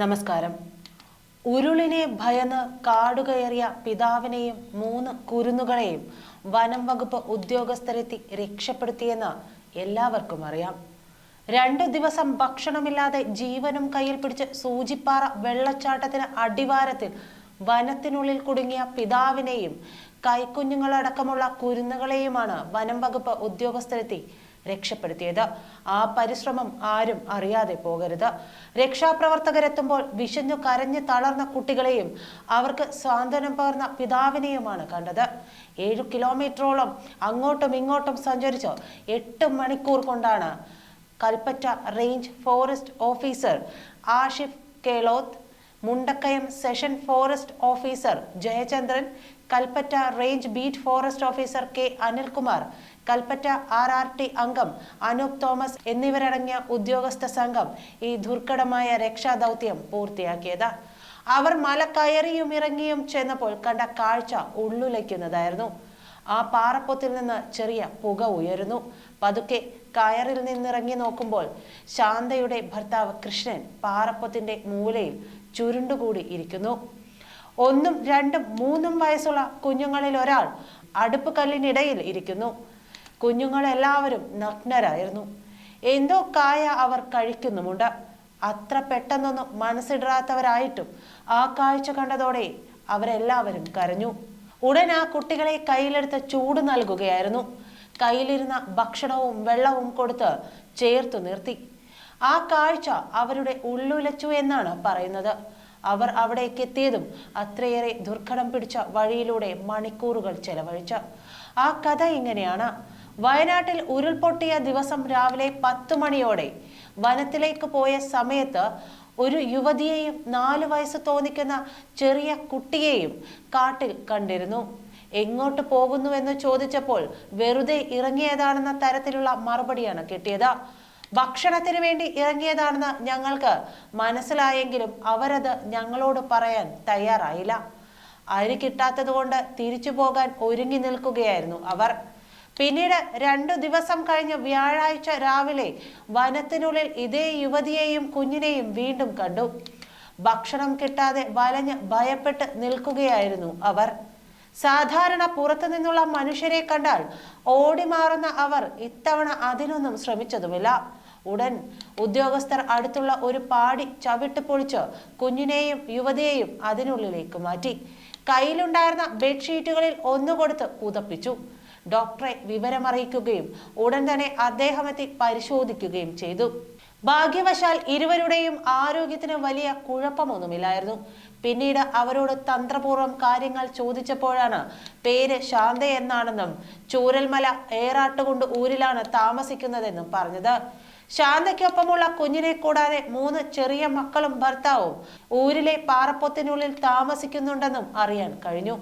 നമസ്കാരം. ഉരുളിനെ ഭയന്ന് കാടുകയറിയ പിതാവിനെയും മൂന്ന് കുരുന്നുകളെയും വനം വകുപ്പ് ഉദ്യോഗസ്ഥരെത്തി രക്ഷപ്പെടുത്തിയെന്ന് എല്ലാവർക്കും അറിയാം. രണ്ടു ദിവസം ഭക്ഷണമില്ലാതെ ജീവനും കയ്യിൽ പിടിച്ച് സൂചിപ്പാറ വെള്ളച്ചാട്ടത്തിന് അടിവാരത്തിൽ വനത്തിനുള്ളിൽ കുടുങ്ങിയ പിതാവിനെയും കൈക്കുഞ്ഞുങ്ങളടക്കമുള്ള കുരുന്നുകളെയുമാണ് വനം വകുപ്പ് ഉദ്യോഗസ്ഥരെത്തി രക്ഷപ്പെടുത്തിയത്. ആ പരിശ്രമം ആരും അറിയാതെ പോകരുത്. രക്ഷാപ്രവർത്തകരെത്തുമ്പോൾ വിശഞ്ഞു കരഞ്ഞു തളർന്ന കുട്ടികളെയും അവർക്ക് സ്വാന്തനം പകർന്ന പിതാവിനെയുമാണ് കണ്ടത്. ഏഴു കിലോമീറ്ററോളം അങ്ങോട്ടും ഇങ്ങോട്ടും സഞ്ചരിച്ച് എട്ട് മണിക്കൂർ കൊണ്ടാണ് Kalpetta range forest officer Ashif Keloth Mundakkayam section forest officer Jayachandran Kalpetta range beat forest officer K Anilkumar Kalpetta R R T അംഗം അനൂപ് തോമസ് എന്നിവരടങ്ങിയ ഉദ്യോഗസ്ഥ സംഘം ഈ ദുർഘടമായ രക്ഷാദൗത്യം പൂർത്തിയാക്കിയത്. അവർ മല കയറിയും ഇറങ്ങിയും ചെന്നപ്പോൾ കണ്ട കാഴ്ച ഉള്ളുലയ്ക്കുന്നതായിരുന്നു. ആ പാറപ്പൊത്തിൽ നിന്ന് ചെറിയ പുക ഉയരുന്നു. പതുക്കെ കയറിൽ നിന്നിറങ്ങി നോക്കുമ്പോൾ ശാന്തയുടെ ഭർത്താവ് കൃഷ്ണൻ പാറപ്പൊത്തിന്റെ മൂലയിൽ ചുരുണ്ടുകൂടി ഇരിക്കുന്നു. ഒന്നും രണ്ടും മൂന്നും വയസ്സുള്ള കുഞ്ഞുങ്ങളിൽ ഒരാൾ അടുപ്പ് കല്ലിനിടയിൽ ഇരിക്കുന്നു. കുഞ്ഞുങ്ങളെല്ലാവരും നഗ്നരായിരുന്നു. എന്തോ കായ അവർ കഴിക്കുന്നുമുണ്ട്. അത്ര പെട്ടെന്നൊന്നും മനസ്സിടാത്തവരായിട്ടും ആ കാഴ്ച കണ്ടതോടെ അവരെല്ലാവരും കരഞ്ഞു. ഉടൻ ആ കുട്ടികളെ കയ്യിലെടുത്ത് ചൂട് നൽകുകയായിരുന്നു. കയ്യിലിരുന്ന ഭക്ഷണവും വെള്ളവും കൊടുത്ത് ചേർത്തു നിർത്തി. ആ കാഴ്ച അവരുടെ ഉള്ളുലച്ചു എന്നാണ് പറയുന്നത്. അവർ അവിടേക്ക് എത്തിയതും അത്രയേറെ ദുർഘടം പിടിച്ച വഴിയിലൂടെ മണിക്കൂറുകൾ ചെലവഴിച്ച. ആ കഥ ഇങ്ങനെയാണ്. വയനാട്ടിൽ ഉരുൾപൊട്ടിയ ദിവസം രാവിലെ പത്തു മണിയോടെ വനത്തിലേക്ക് പോയ സമയത്ത് ഒരു യുവതിയെയും നാല് വയസ്സ് തോന്നിക്കുന്ന ചെറിയ കുട്ടിയെയും കാട്ടിൽ കണ്ടിരുന്നു. എങ്ങോട്ട് പോകുന്നുവെന്ന് ചോദിച്ചപ്പോൾ വെറുതെ ഇറങ്ങിയതാണെന്ന തരത്തിലുള്ള മറുപടിയാണ് കിട്ടിയത്. ഭക്ഷണത്തിന് വേണ്ടി ഇറങ്ങിയതാണെന്ന് ഞങ്ങൾക്ക് മനസ്സിലായെങ്കിലും അവരത് ഞങ്ങളോട് പറയാൻ തയ്യാറായില്ല. അരി കിട്ടാത്തത് കൊണ്ട് തിരിച്ചു പോകാൻ ഒരുങ്ങി നിൽക്കുകയായിരുന്നു അവർ. പിന്നീട് രണ്ടു ദിവസം കഴിഞ്ഞ് വ്യാഴാഴ്ച രാവിലെ വനത്തിനുള്ളിൽ ഇതേ യുവതിയെയും കുഞ്ഞിനെയും വീണ്ടും കണ്ടു. ഭക്ഷണം കിട്ടാതെ വലഞ്ഞ് ഭയപ്പെട്ട് നിൽക്കുകയായിരുന്നു അവർ. സാധാരണ പുറത്തു നിന്നുള്ള മനുഷ്യരെ കണ്ടാൽ ഓടിമാറുന്ന അവർ ഇത്തവണ അതിനൊന്നും ശ്രമിച്ചതുമില്ല. ഉടൻ ഉദ്യോഗസ്ഥർ അടുത്തുള്ള ഒരു പാടി ചവിട്ട് പൊളിച്ച് കുഞ്ഞിനെയും യുവതിയെയും അതിനുള്ളിലേക്ക് മാറ്റി. കയ്യിലുണ്ടായിരുന്ന ബെഡ്ഷീറ്റുകളിൽ ഒന്നു കൊടുത്ത് പുതപ്പിച്ചു ഡോക്ടറെ വിവരമറിയിക്കുകയും ഉടൻ തന്നെ അദ്ദേഹമെത്തി പരിശോധിക്കുകയും ചെയ്തു. ഭാഗ്യവശാൽ ഇരുവരുടെയും ആരോഗ്യത്തിന് വലിയ കുഴപ്പമൊന്നുമില്ലായിരുന്നു. പിന്നീട് അവരോട് തന്ത്രപൂർവം കാര്യങ്ങൾ ചോദിച്ചപ്പോഴാണ് പേര് ശാന്ത എന്നാണെന്നും ചൂരൽമല ഏറാട്ടുകൊണ്ട് ഊരിലാണ് താമസിക്കുന്നതെന്നും പറഞ്ഞത്. ശാന്തയ്ക്കൊപ്പമുള്ള കുഞ്ഞിനെ കൂടാതെ മൂന്ന് ചെറിയ മക്കളും ഭർത്താവും ഊരിലെ പാറപ്പൊത്തിനുള്ളിൽ താമസിക്കുന്നുണ്ടെന്നും അറിയാൻ കഴിഞ്ഞു.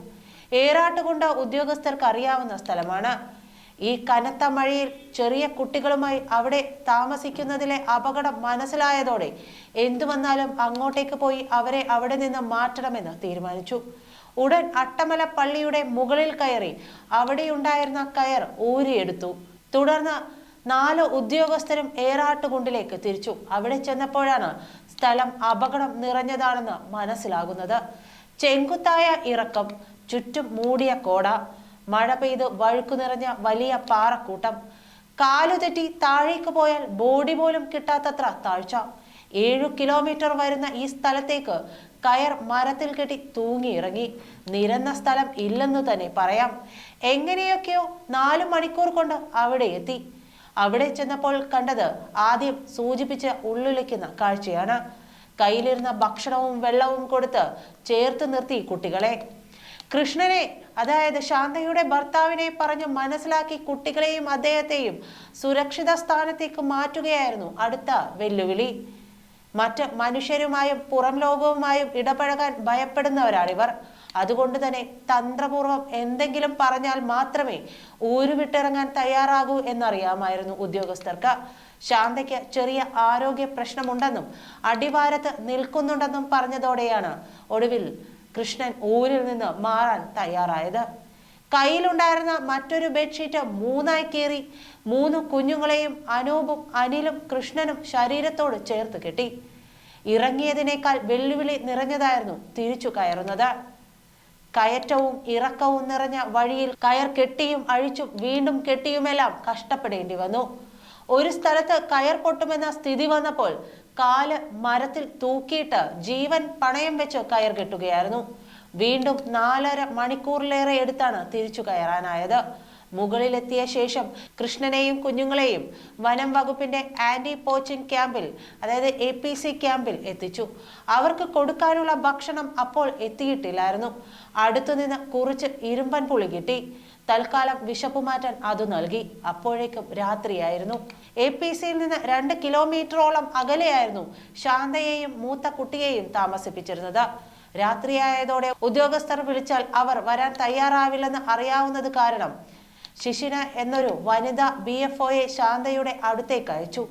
ഏറാട്ടുകൊണ്ട് ഉദ്യോഗസ്ഥർക്ക് അറിയാവുന്ന സ്ഥലമാണ്. ഈ കനത്ത മഴയിൽ ചെറിയ കുട്ടികളുമായി അവിടെ താമസിക്കുന്നതിലെ അപകടം മനസ്സിലായതോടെ എന്തു വന്നാലും അങ്ങോട്ടേക്ക് പോയി അവരെ അവിടെ നിന്ന് മാറ്റണമെന്ന് തീരുമാനിച്ചു. ഉടൻ അട്ടമല പള്ളിയുടെ മുകളിൽ കയറി അവിടെയുണ്ടായിരുന്ന കയർ ഊരിയെടുത്തു. തുടർന്ന് നാല് ഉദ്യോഗസ്ഥരും ഏറാട്ടുകുണ്ടിലേക്ക് തിരിച്ചു. അവിടെ ചെന്നപ്പോഴാണ് സ്ഥലം അപകടം നിറഞ്ഞതാണെന്ന് മനസ്സിലാകുന്നത്. ചെങ്കുത്തായ ഇറക്കം ചുറ്റും മൂടിയ കോട മഴ പെയ്ത് വഴുക്കു നിറഞ്ഞ വലിയ പാറക്കൂട്ടം. കാലുതെറ്റി താഴേക്ക് പോയാൽ ബോഡി പോലും കിട്ടാത്തത്ര താഴ്ച. ഏഴു കിലോമീറ്റർ വരുന്ന ഈ സ്ഥലത്തേക്ക് കയർ മരത്തിൽ കെട്ടി തൂങ്ങിയിറങ്ങി. നിരന്ന സ്ഥലം ഇല്ലെന്ന് തന്നെ പറയാം. എങ്ങനെയൊക്കെയോ നാലു മണിക്കൂർ കൊണ്ട് അവിടെ എത്തി. അവിടെ ചെന്നപ്പോൾ കണ്ടത് ആദ്യം സൂചിപ്പിച്ച് ഉള്ളിളിക്കുന്ന കാഴ്ചയാണ്. കയ്യിലിരുന്ന ഭക്ഷണവും വെള്ളവും കൊടുത്ത് ചേർത്ത് നിർത്തി കുട്ടികളെ. കൃഷ്ണനെ അതായത് ശാന്തയുടെ ഭർത്താവിനെ പറഞ്ഞ് മനസ്സിലാക്കി കുട്ടികളെയും അദ്ദേഹത്തെയും സുരക്ഷിത സ്ഥാനത്തേക്ക് മാറ്റുകയായിരുന്നു അടുത്ത വെല്ലുവിളി. മറ്റ് മനുഷ്യരുമായും പുറം ലോകവുമായും ഇടപഴകാൻ ഭയപ്പെടുന്നവരാണിവർ. അതുകൊണ്ട് തന്നെ തന്ത്രപൂർവം എന്തെങ്കിലും പറഞ്ഞാൽ മാത്രമേ ഊരുവിട്ടിറങ്ങാൻ തയ്യാറാകൂ എന്നറിയാമായിരുന്നു ഉദ്യോഗസ്ഥർക്ക്. ശാന്തയ്ക്ക് ചെറിയ ആരോഗ്യ പ്രശ്നമുണ്ടെന്നും അടിവാരത്ത് നിൽക്കുന്നുണ്ടെന്നും പറഞ്ഞതോടെയാണ് ഒടുവിൽ കൃഷ്ണൻ ഊരിൽ നിന്ന് മാറാൻ തയ്യാറായത്. കയ്യിലുണ്ടായിരുന്ന മറ്റൊരു ബെഡ്ഷീറ്റ് മൂന്നായി കീറി മൂന്ന് കുഞ്ഞുങ്ങളെയും അനൂപും അനിലും കൃഷ്ണനും ശരീരത്തോട് ചേർത്ത് കെട്ടി. ഇറങ്ങിയതിനേക്കാൾ വെല്ലുവിളി നിറഞ്ഞതായിരുന്നു തിരിച്ചു കയറുന്നത്. കയറ്റവും ഇറക്കവും നിറഞ്ഞ വഴിയിൽ കയർ കെട്ടിയും അഴിച്ചും വീണ്ടും കെട്ടിയുമെല്ലാം കഷ്ടപ്പെടേണ്ടി വന്നു. ഒരു സ്ഥലത്ത് കയർ പൊട്ടുമെന്ന സ്ഥിതി വന്നപ്പോൾ കാൽ മരത്തിൽ തൂക്കിയിട്ട് ജീവൻ പണയം വെച്ച് കയർ കെട്ടുകയായിരുന്നു. വീണ്ടും നാലര മണിക്കൂറിലേറെ എടുത്താണ് തിരിച്ചു കയറാനായത്. മുകളിലെത്തിയ ശേഷം കൃഷ്ണനെയും കുഞ്ഞുങ്ങളെയും വനം വകുപ്പിന്റെ ആന്റി പോച്ചിങ് ക്യാമ്പിൽ അതായത് എ പി സി ക്യാമ്പിൽ എത്തിച്ചു. അവർക്ക് കൊടുക്കാനുള്ള ഭക്ഷണം അപ്പോൾ എത്തിയിട്ടില്ലായിരുന്നു. അടുത്തുനിന്ന് കുറിച്ച് ഇരുമ്പൻ പുളി കിട്ടി. തൽക്കാലം വിശപ്പ് മാറ്റാൻ അത് നൽകി. അപ്പോഴേക്കും രാത്രിയായിരുന്നു. എ പി സിയിൽ നിന്ന് രണ്ട് കിലോമീറ്ററോളം അകലെയായിരുന്നു ശാന്തയെയും മൂത്ത കുട്ടിയെയും താമസിപ്പിച്ചിരുന്നത്. രാത്രിയായതോടെ ഉദ്യോഗസ്ഥർ വിളിച്ചാൽ അവർ വരാൻ തയ്യാറാവില്ലെന്ന് അറിയാവുന്നത് കാരണം ശിശിന എന്നൊരു വനിത ബി എഫ് ഒയെ ശാന്തയുടെ അടുത്തേക്ക് അയച്ചു.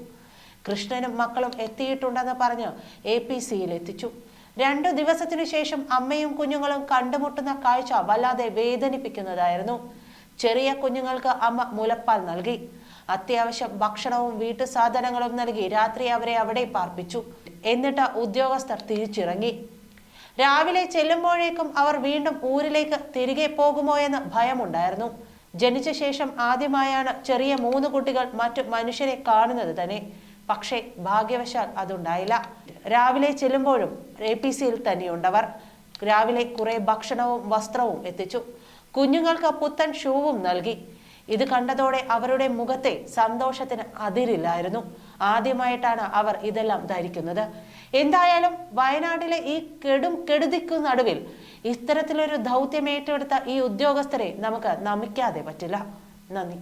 കൃഷ്ണനും മക്കളും എത്തിയിട്ടുണ്ടെന്ന് പറഞ്ഞ് എ പി സിയിൽ എത്തിച്ചു രണ്ടു ദിവസത്തിനു ശേഷം അമ്മയും കുഞ്ഞുങ്ങളും കണ്ടുമുട്ടുന്ന കാഴ്ച വല്ലാതെ വേദനിപ്പിക്കുന്നതായിരുന്നു. ചെറിയ കുഞ്ഞുങ്ങൾക്ക് അമ്മ മുലപ്പാൽ നൽകി. അത്യാവശ്യം ഭക്ഷണവും വീട്ടു സാധനങ്ങളും നൽകി രാത്രി അവരെ അവിടെ പാർപ്പിച്ചു. എന്നിട്ട് ഉദ്യോഗസ്ഥർ തിരിച്ചിറങ്ങി. രാവിലെ ചെല്ലുമ്പോഴേക്കും അവർ വീണ്ടും ഊരിലേക്ക് തിരികെ പോകുമോ എന്ന് ഭയമുണ്ടായിരുന്നു. ജനിച്ച ശേഷം ആദ്യമായാണ് ചെറിയ മൂന്ന് കുട്ടികൾ മറ്റു മനുഷ്യരെ കാണുന്നത് തന്നെ. പക്ഷേ ഭാഗ്യവശാൽ അതുണ്ടായില്ല. രാവിലെ ചെല്ലുമ്പോഴും എ പി സിയിൽ തന്നെയുണ്ടവർ. രാവിലെ കുറെ ഭക്ഷണവും വസ്ത്രവും എത്തിച്ചു. കുഞ്ഞുങ്ങൾക്ക് പുത്തൻ ഷൂവും നൽകി. ഇത് കണ്ടതോടെ അവരുടെ മുഖത്തെ സന്തോഷത്തിന് അതിരില്ലായിരുന്നു. ആദ്യമായിട്ടാണ് അവർ ഇതെല്ലാം ധരിക്കുന്നത്. എന്തായാലും വയനാട്ടിലെ ഈ കെടും കെടുതിക്കു നടുവിൽ ഇത്തരത്തിലൊരു ദൗത്യം ഏറ്റെടുത്ത ഈ ഉദ്യോഗസ്ഥരെ നമുക്ക് നമിക്കാതെ പറ്റില്ല. നന്ദി.